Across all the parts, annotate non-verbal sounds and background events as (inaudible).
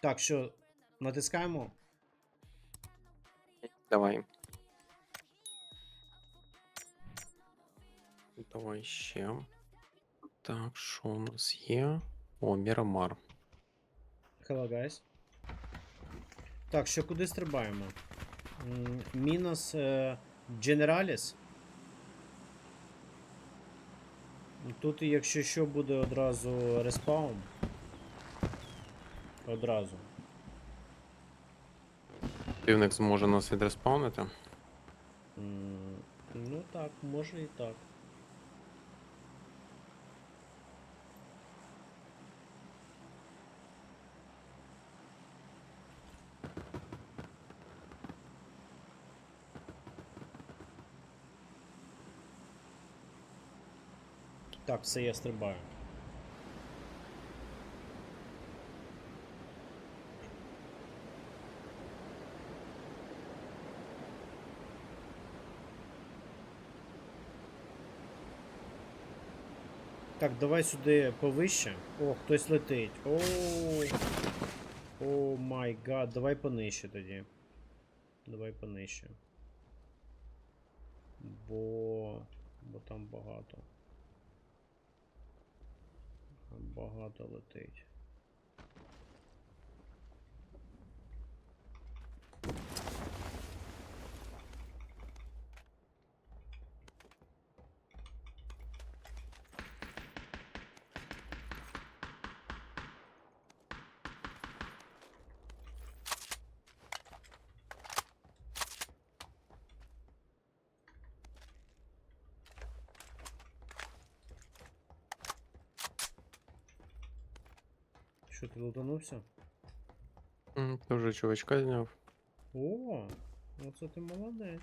Так, що, натискаємо? Давай. Давай ще. Так, що у нас є? О, Мірамар. Hello, guys. Так, що куди стрибаємо? Мінус Generalis. Тут, якщо що, буде одразу респаун. Одразу. Півник зможе нас відреспаунити. М, Ну так, може і так. Так, все, я стрибаю. Так, давай сюди повище. О, хтось летить. О, о май гад, давай понижче тоді. Давай понижче. Бо. Бо там багато. Багато летить. Що ти лутанувся? Ти чувачка зняв. О, ну це ти молодець.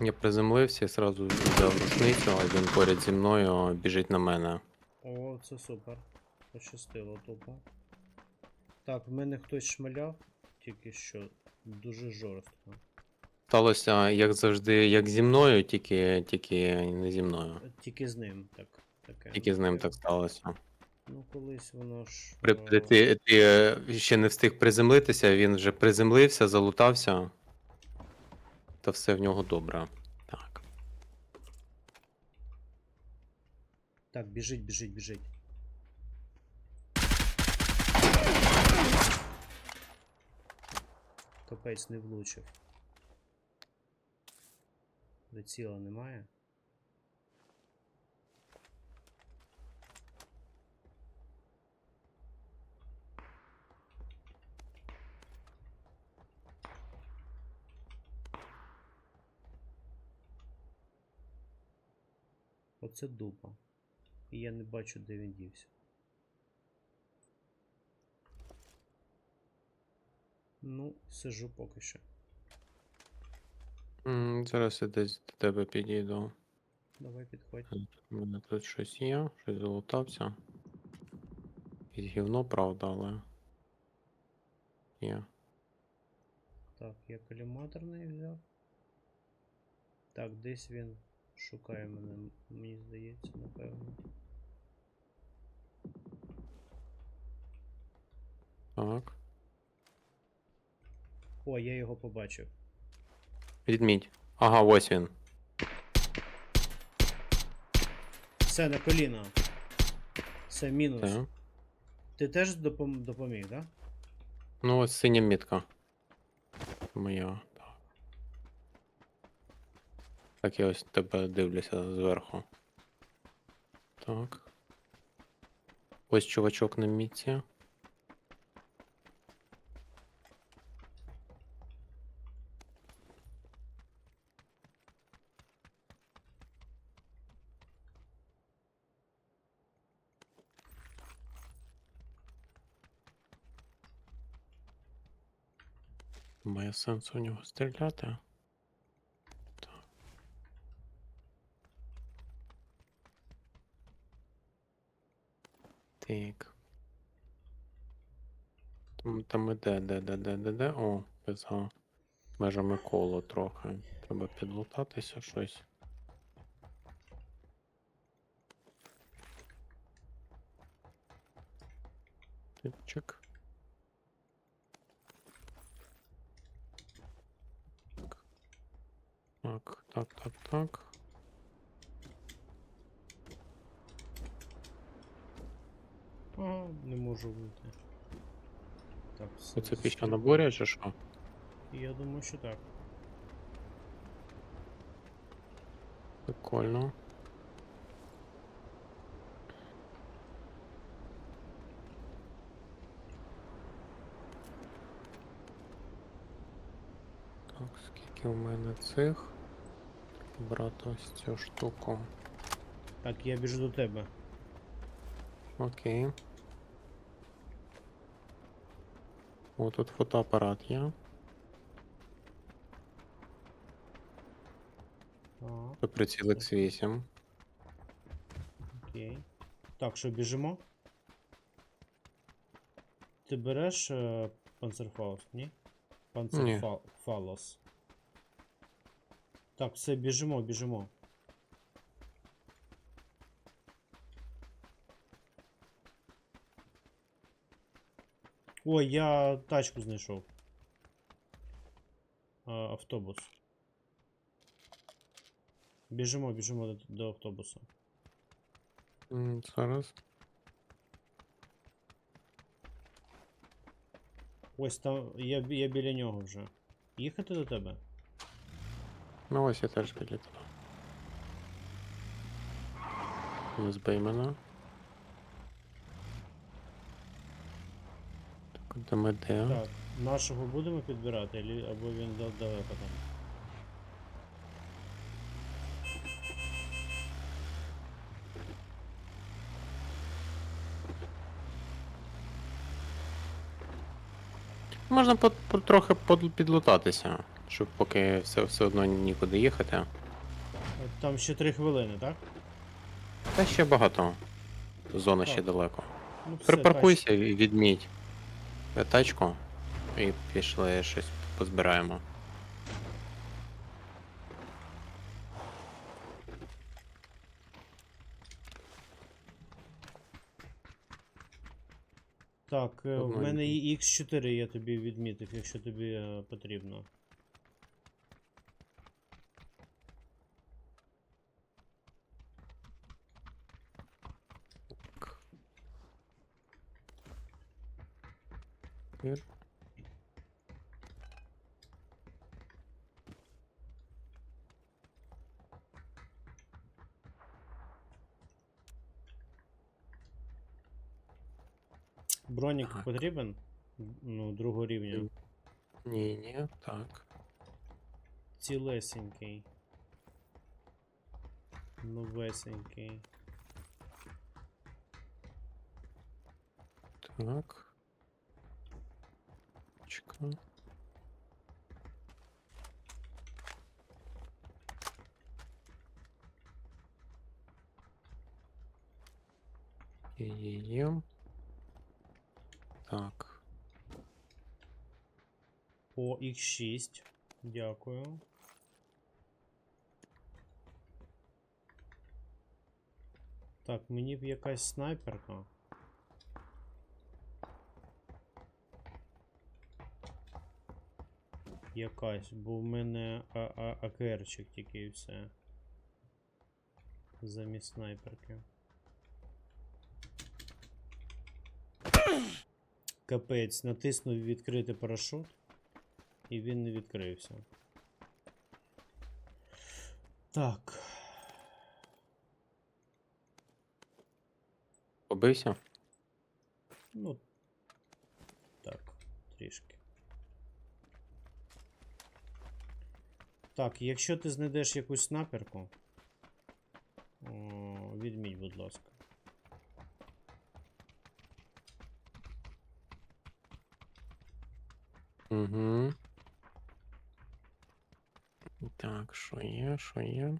Я приземлився і сразу взяв рушницю, а він поряд зі мною біжить на мене. О, це супер. Пощастило тупо. Так, в мене хтось шмаляв, тільки що дуже жорстко. Сталося, як завжди, як зі мною, тільки, тільки не зі мною. Тільки з ним так. Таке. Тільки з ним так сталося. Ну, колись воно ж. При, е, при, ти, ти е, ще не встиг приземлитися, він вже приземлився, залутався. Та все в нього добре. Так. Так, біжить, біжить, біжить. Капець не влучив. Приціла немає. Оце дупа. І я не бачу, де він дівся. Ну, сижу поки що. М, Зараз я десь до тебе підійду. Давай підходь. У мене тут щось є, щось залутався. Під гівно, правда, але. Є. Так, я коліматорний взяв. Так, десь він шукає мене, мені здається, напевно. Так. О, я його побачив. Відмідь. Ага, ось він. Все, на коліна. Все, мінус. Так. Ти теж допом- допоміг, так? Да? Ну, ось синя мітка. Моя. Так. Так, я ось тебе дивлюся зверху. Так. Ось чувачок на мітці. немає сенсу в нього стріляти. Так. так. Там, там іде, де, де, де, де, де. О, без га. Межами коло трохи. Треба підлутатися щось. Типчик. Так, так, так, так. Ага, не можу вийти. Так, все. Оце після стрибаю. наборя чи що? Я думаю, що так. Прикольно. Так, скільки у мене цих? Брати ось цю штуку. Так, я біжу до тебе. Окей. О, тут фотоапарат є. Так, Це приціл X8. окей. Так, що біжимо? Ти береш е, Панцерфауст? Ні. Панцерфалос. Так, все, біжимо, біжимо. Ой, я тачку знайшов. А, автобус. Біжимо, біжимо до, до автобуса. М, Зараз. Ось там, я, я біля нього вже. Їхати до тебе? Ну ось я теж тебе. Не збий мене. Так, де ми де? Так, нашого будемо підбирати, або він да- далеко там. Можна по, по, трохи підлутатися, щоб поки все, все одно нікуди їхати. Там ще три хвилини, так? Та ще багато. Зона ще далеко. Ну, все, Припаркуйся і відміть тачку і пішли щось позбираємо. Так, е, в мене і- і X4 я тобі відмітив, якщо тобі е, потрібно. Вір. Бронік Так. потрібен? Ну, другого рівня. Ні, ні, так. Цілесенький. Новесенький. Так. Чекай. Є-є-є. Так. О, X6. Дякую. Так, мені б якась снайперка. Якась, бо в мене АКРчик тільки і все. Замість снайперки. Капець, натиснув відкрити парашут, і він не відкрився. Так. Побився? Ну. Так, трішки. Так, якщо ти знайдеш якусь снайперку, відміть, будь ласка. Угу. Так, що є, що є?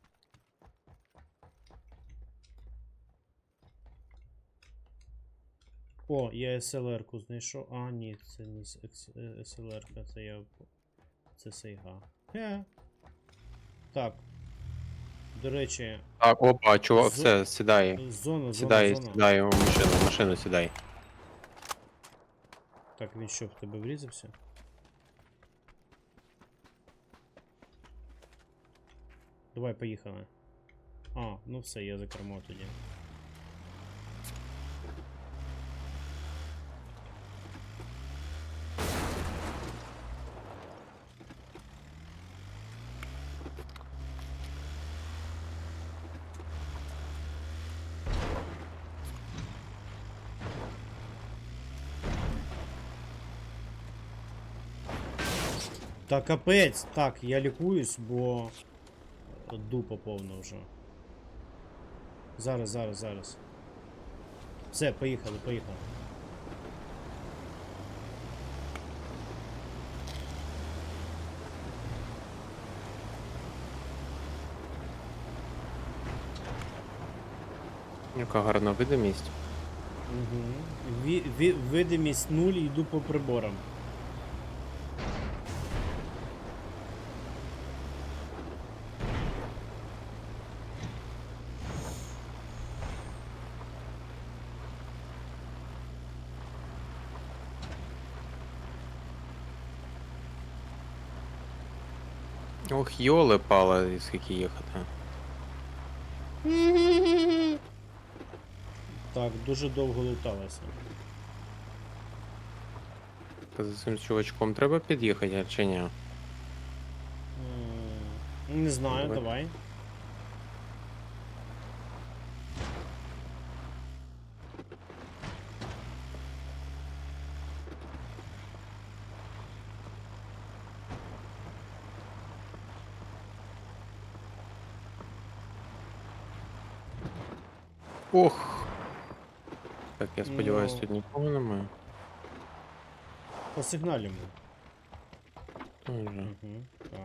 О, я SLR-ку знайшов. А, ні, це не SLR, це я. Це Сейга. Хе. Так. До речі, Так, опа, чувак, Зо- все, сідай. зона, зона, Сідай, зона. сідай у машину, в машину сідай. Так, він що в тебе врізався? Давай, поїхали. А, ну все, я за кермо тоді. Та капець! Так, я лікуюсь, бо дупа повна вже. Зараз, зараз, зараз. Все, поїхали, поїхали. Яка гарна видимість. Угу. Ві, ві, видимість нуль, йду по приборам. Ох, йоли пала, скільки їхати. (laughs) Так, дуже довго луталася. Та За цим чувачком треба під'їхати, а чи ні? М, Не знаю, Давай. давай. Ох. Так, я сподіваюся, Ну. тут нікого немає. Посигналюємо. Тоже Угу. Так.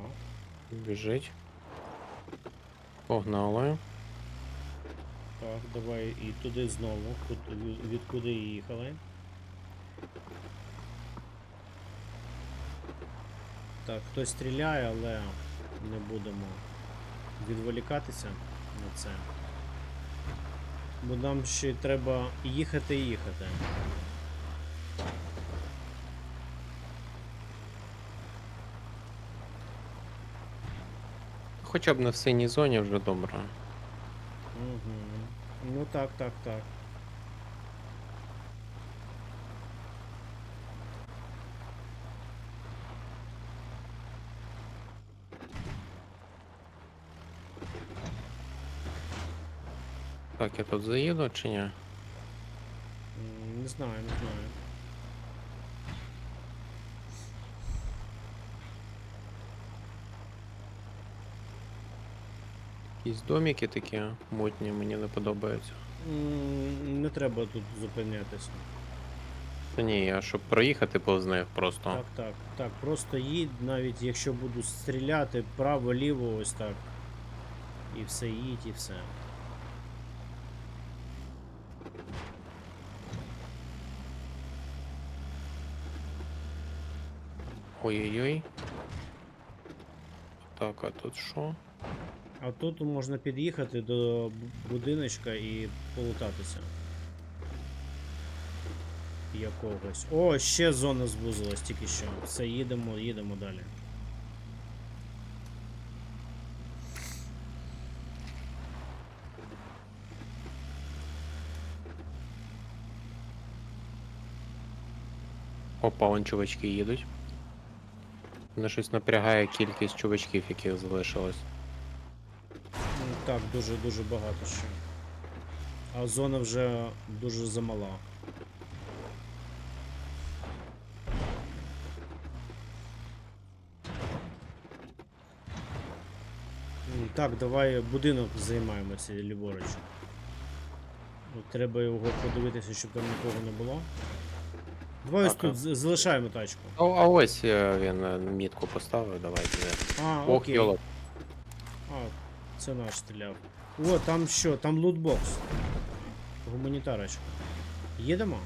біжить. Погнали. Так, давай і туди знову, куд- від- відкуди їхали. Так, хтось стріляє, але не будемо відволікатися на це. Бо нам ще треба їхати і їхати. Хоча б не в синій зоні вже добре. Угу. Ну так, так, так. Так, я тут заїду чи ні? М, Не знаю, не знаю. Якісь домики такі мутні, мені не подобаються. М, Не треба тут зупинятися. Та ні, я щоб проїхати повз них просто. Так, так, так. Просто їдь, навіть якщо буду стріляти право, ліво, ось так. І все, їдь, і все. Ой-ой-ой. Так, а тут що? А тут можна під'їхати до будиночка і полутатися. Якогось. О, ще зона звузилась тільки що. Все, їдемо, їдемо далі. Опа, вон чувачки їдуть. Мене щось напрягає кількість чувачків, яких залишилось. М, Так, дуже дуже багато ще. А зона вже дуже замала. М, Так, давай будинок займаємося ліворуч. Треба його подивитися, щоб там нікого не було. Давай ось Так, тут з- залишаємо тачку. А, а ось е, він е, мітку поставив, давайте. А, Ох, окей. йола. А, це наш стріляв. О, там що? Там лутбокс. Гуманітарочка. Їдемо?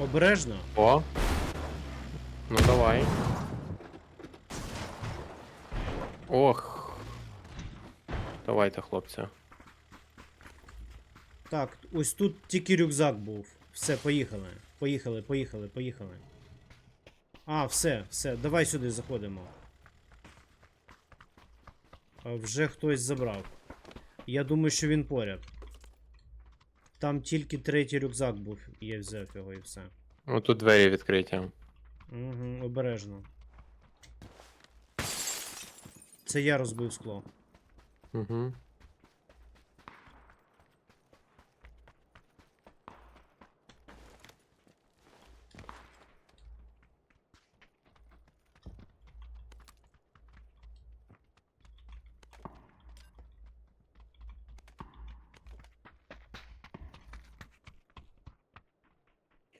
Обережно. О! Ну давай. Ох. Давайте, хлопці. Так, ось тут тільки рюкзак був. Все, поїхали. Поїхали, поїхали, поїхали. А, все, все, давай сюди заходимо. А, Вже хтось забрав. Я думаю, що він поряд. Там тільки третій рюкзак був, і я взяв його і все. Отут двері відкриті. Угу, обережно. Це я розбив скло. Угу.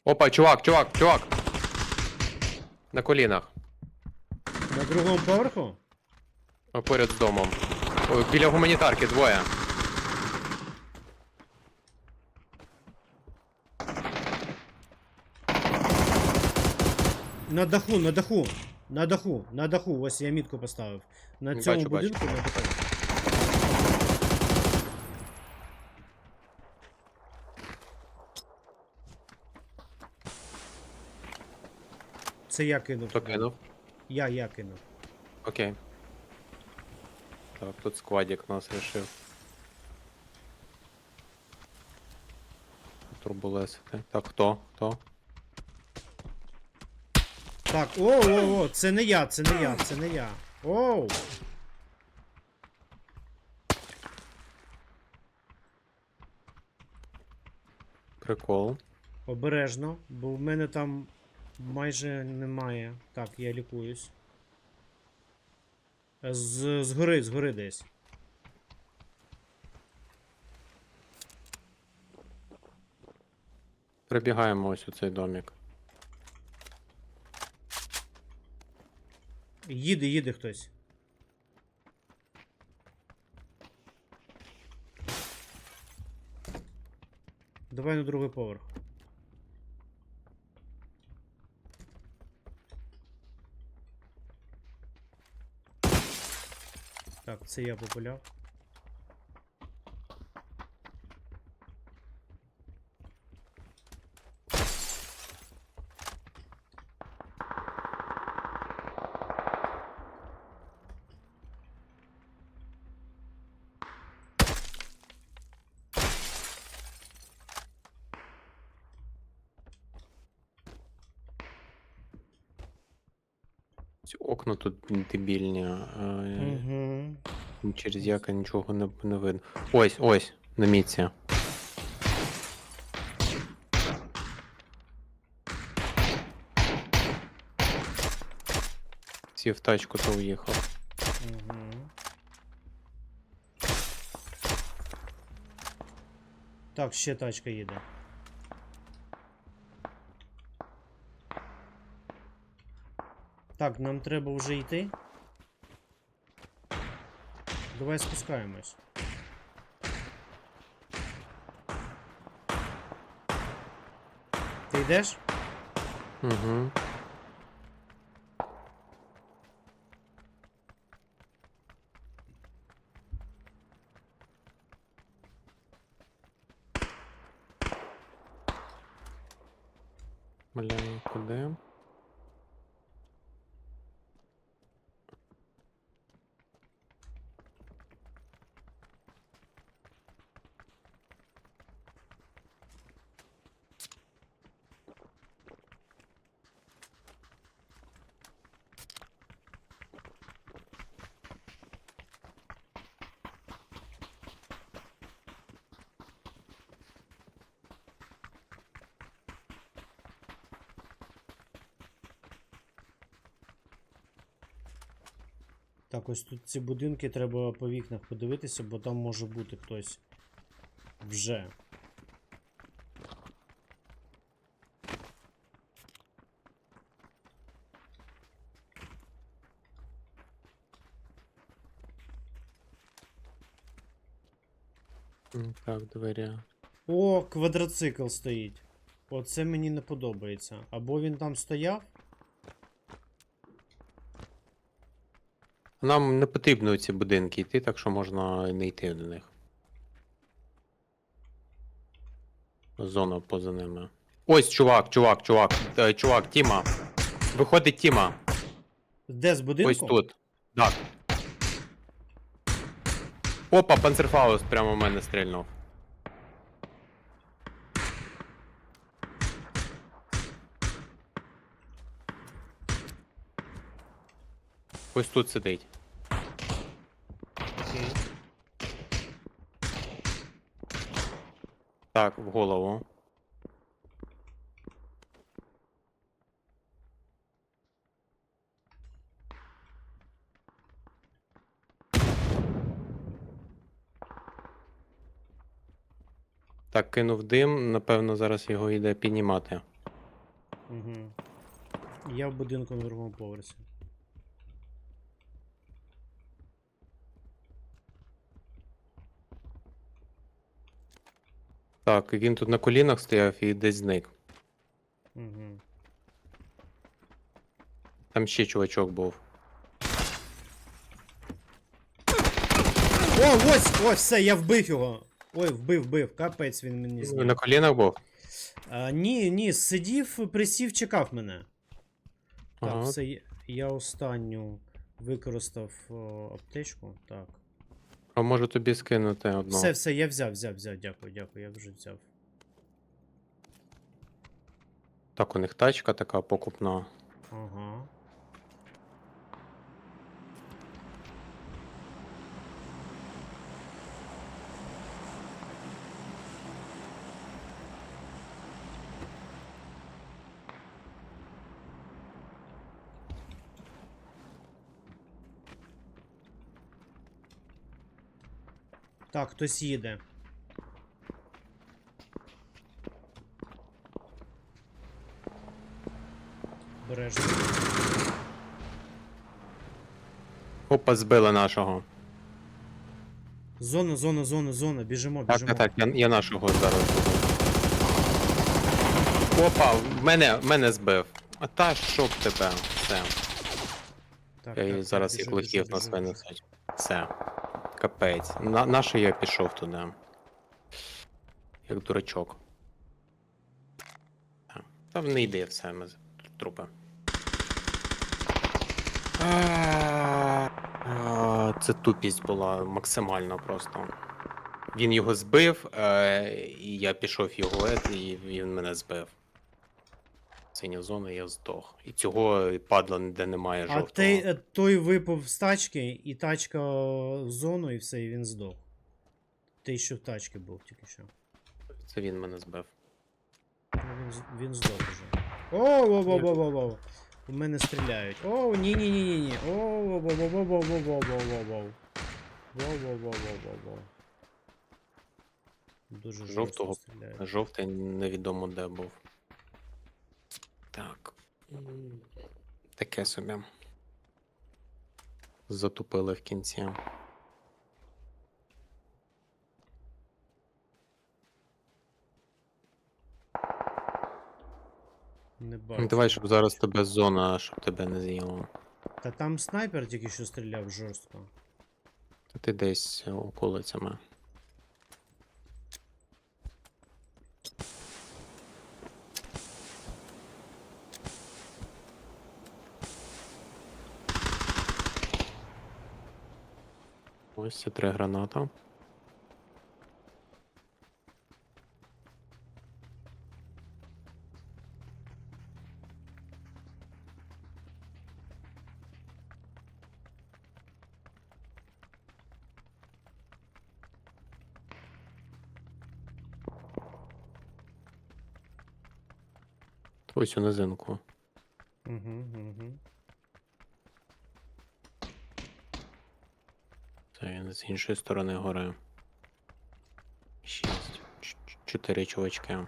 Опа, чувак, чувак, чувак. На колінах. На другому поверху? О, Поряд з домом. О, біля гуманітарки двоє. На даху, на даху. На даху, на даху. Ось я мітку поставив. На цьому бачу. будинку на даху. Це я кинув. Хто кинув? Я, я кинув. Окей. Так, тут сквадик нас рішив. Турбулесити. Так, хто? Хто? Так, о, о, о, це не я, це не я, це не я. Оу! Прикол. Обережно, бо в мене там майже немає. Так, я лікуюсь. З, згори, згори десь. Прибігаємо ось у цей домик. Їде, їде хтось. Давай на другий поверх. це я популяв. Ці окна тут дебільні. е, Угу. Через яка нічого не, не видно. Ось, ось, на мітці. Сів в тачку, то уїхав. Угу. Так, ще тачка їде. Так, нам треба вже йти. Давай спускаємось. Ти йдеш? Угу. Бля, куди? Так, ось тут ці будинки треба по вікнах подивитися, бо там може бути хтось вже. Так, двері. О, квадроцикл стоїть. Оце мені не подобається. Або він там стояв. Нам не потрібно ці будинки йти, так що можна не йти до них. Зона поза ними. Ось, чувак, чувак, чувак, е, чувак, Тіма. Виходить Тіма. Де з будинку? Ось тут. Так. Опа, панцерфаус прямо в мене стрільнув. Ось тут сидить. Так, в голову. Так, кинув дим, напевно, зараз його йде піднімати. Угу. Я в будинку на другому поверсі. Так, він тут на колінах стояв і десь зник. Угу. Там ще чувачок був. О, ось! Ось, все, я вбив його. Ой, вбив, вбив. Капець він мені На колінах був? А, ні, ні, сидів, присів, чекав мене. Так, Ага. все, я- я останню використав о, аптечку. Так. А можу тобі скинути одну. Все, все, я взяв, взяв, взяв, дякую, дякую, я вже взяв. Так, у них тачка така покупна. Ага. Так, хтось їде. Бережно. Опа, збили нашого. Зона, зона, зона, зона. Біжимо, Так, біжимо. так, так, я, я нашого зараз. Опа, мене, мене збив. А та щоб тебе. Все. Так, Я так, її так, зараз їх біжу, нас винесуть. Все. Капець. На, наше я пішов туди. Як дурачок. Там не йде все, ми трупи. Це тупість була максимальна просто. Він його збив, е, і я пішов його, і він мене збив. Синя зона, я здох. І цього падла ніде немає А жовтого. той, е, той випав з тачки, і тачка в зону, і все, і він здох. Той, що в тачці був тільки що. Це він мене збив. Ну, він, з- він здох уже. О, во, во, во, во, во. У мене стріляють. О, ні, ні, ні, ні, ні. О, во, во, во, во, во, во, во, во, во, во. Во, во, во, во, во, во. Дуже жорстко Жовтого. стріляють. Жовтий невідомо де був. Так. Таке собі. Затупили в кінці. Не Ну, бачу. Давай, щоб зараз тебе зона, щоб тебе не з'їло. Та там снайпер тільки що стріляв жорстко. Та Ти десь околицями. Ось це три граната. Ось у низинку. Угу, угу. Це він з іншої сторони гори. Шість. Чотири чувачки.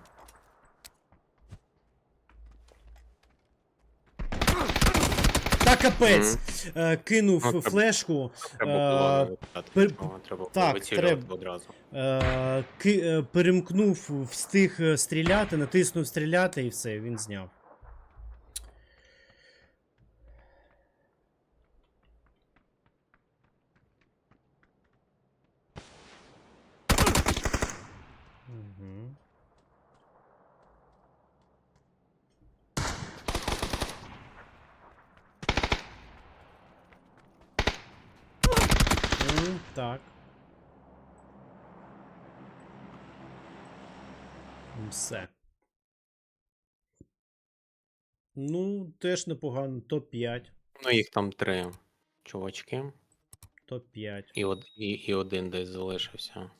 Та капець! Е, кинув Ну, треба- флешку. Треба Е, було пер- треба було так, вицілювати треба. одразу. Е, ки, е, перемкнув, встиг е, стріляти, натиснув стріляти і все, він зняв. Угу. так. Все. Ну, теж непогано. Топ-5. Ну, їх там три чувачки, Топ-5. і, од, і, і один десь залишився.